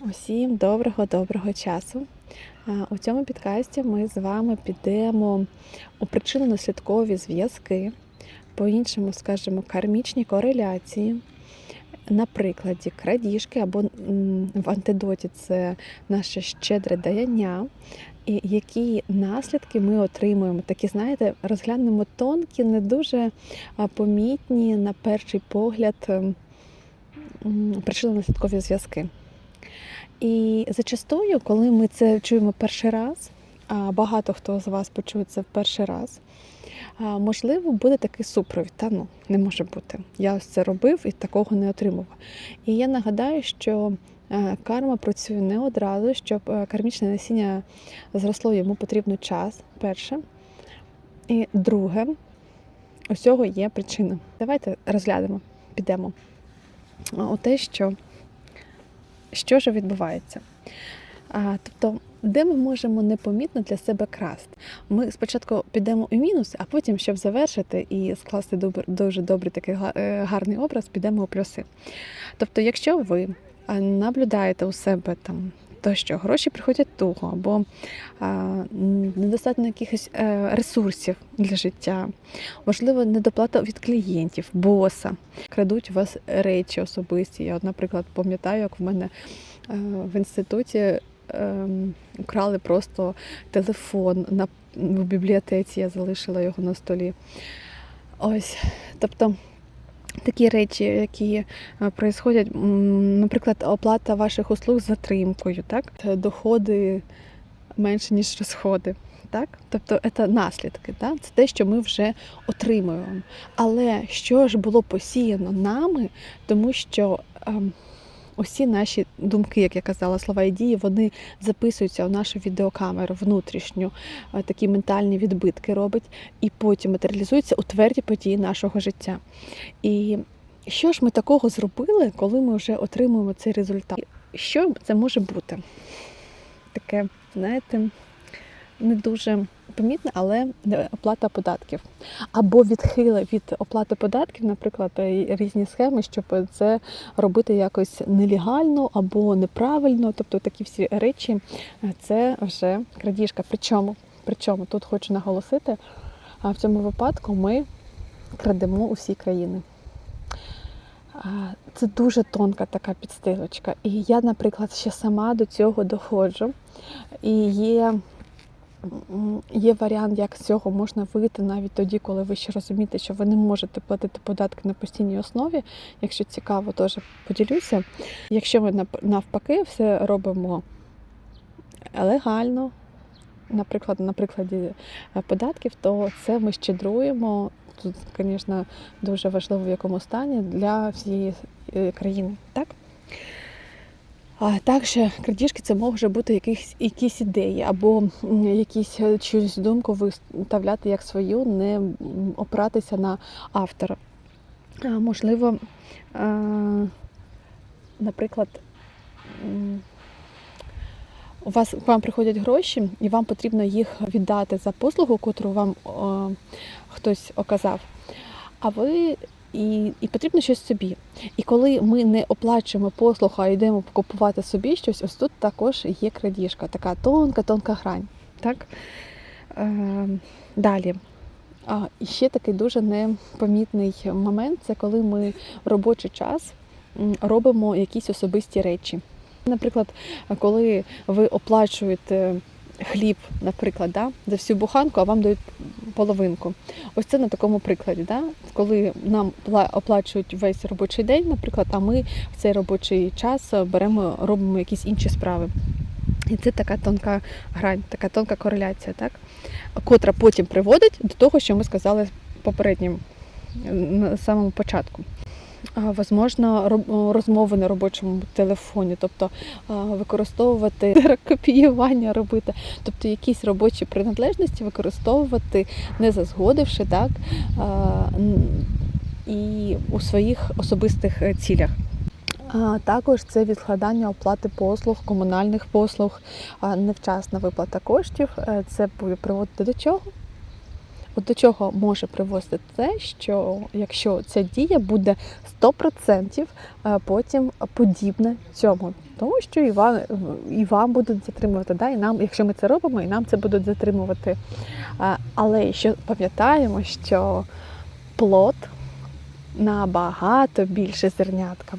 Усім доброго-доброго часу. У цьому підкасті ми з вами підемо у причинно-наслідкові зв'язки, по-іншому скажемо, кармічні кореляції. На прикладі крадіжки або в антидоті це наше щедре даяння, і які наслідки ми отримуємо. Такі, знаєте, розглянемо тонкі, не дуже помітні на перший погляд причинно-наслідкові зв'язки. І зачастую, коли ми це чуємо перший раз, а багато хто з вас почує це в перший раз, можливо, буде такий супровід. Та ну не може бути. Я ось це робив і такого не отримував. І я нагадаю, що е, карма працює не одразу, щоб е, кармічне насіння зросло йому потрібно час. Перше. І друге, усього є причина. Давайте розглянемо, підемо. У те, що що ж відбувається? А, тобто, де ми можемо непомітно для себе красти? Ми спочатку підемо у мінус, а потім, щоб завершити і скласти дуже добрий такий е, гарний образ, підемо у плюси. Тобто, якщо ви наблюдаєте у себе там. То, що гроші приходять туго, або недостатньо якихось е, ресурсів для життя, можливо, недоплата від клієнтів, боса, крадуть у вас речі особисті. Я, от, наприклад, пам'ятаю, як в мене е, в інституті ем, украли просто телефон на, в бібліотеці, я залишила його на столі. Ось, тобто. Такі речі, які е, наприклад, оплата ваших услуг з затримкою, так? Доходи менше, ніж розходи. Так? Тобто це наслідки, так? це те, що ми вже отримуємо. Але що ж було посіяно нами, тому що ем, усі наші думки, як я казала, слова і дії, вони записуються у нашу відеокамеру внутрішню, е, такі ментальні відбитки робить, і потім матеріалізуються у тверді події нашого життя. І що ж ми такого зробили, коли ми вже отримуємо цей результат? Що це може бути? Таке, знаєте, не дуже помітне, але оплата податків. Або відхили від оплати податків, наприклад, е, різні схеми, щоб це робити якось нелегально або неправильно. Тобто такі всі речі е, це вже крадіжка. Причому, причому тут хочу наголосити, а в цьому випадку ми крадемо усі країни. Це дуже тонка така підстилочка. І я, наприклад, ще сама до цього доходжу. І є, є варіант, як з цього можна вийти навіть тоді, коли ви ще розумієте, що ви не можете платити податки на постійній основі. Якщо цікаво, теж поділюся. Якщо ми навпаки все робимо легально, наприклад, на прикладі е, податків, то це ми щедруємо. Тут, звісно, дуже важливо в якому стані для всієї е, країни. Так? А також крадіжки це може бути якісь, якісь ідеї або якісь е, чиюсь думку виставляти як свою, не опиратися на автора. А, можливо, а, наприклад, у вас к вам приходять гроші, і вам потрібно їх віддати за послугу, котру вам о, хтось оказав. А ви і, і потрібно щось собі. І коли ми не оплачуємо послугу, а йдемо купувати собі щось, ось тут також є крадіжка, така тонка, тонка грань. Так? Е, далі. А, і ще такий дуже непомітний момент це коли ми в робочий час робимо якісь особисті речі. Наприклад, коли ви оплачуєте хліб, наприклад, да, за всю буханку, а вам дають половинку. Ось це на такому прикладі, да? коли нам оплачують весь робочий день, наприклад, а ми в цей робочий час беремо, робимо якісь інші справи. І це така тонка грань, така тонка кореляція, так? котра потім приводить до того, що ми сказали попереднім на самому початку. Возможно, розмови на робочому телефоні, тобто використовувати копіювання робити, тобто якісь робочі приналежності використовувати, не зазгодивши, так, і у своїх особистих е, цілях. Також це відкладання оплати послуг, комунальних послуг, невчасна виплата коштів. Е, Це буде приводити до чого? От до чого може привести те, що якщо ця дія буде 100% е, потім подібна цьому, тому що і вам, і вам будуть затримувати, да? і нам, якщо ми це робимо, і нам це будуть затримувати. Але що пам'ятаємо, що плод набагато більше зернятка.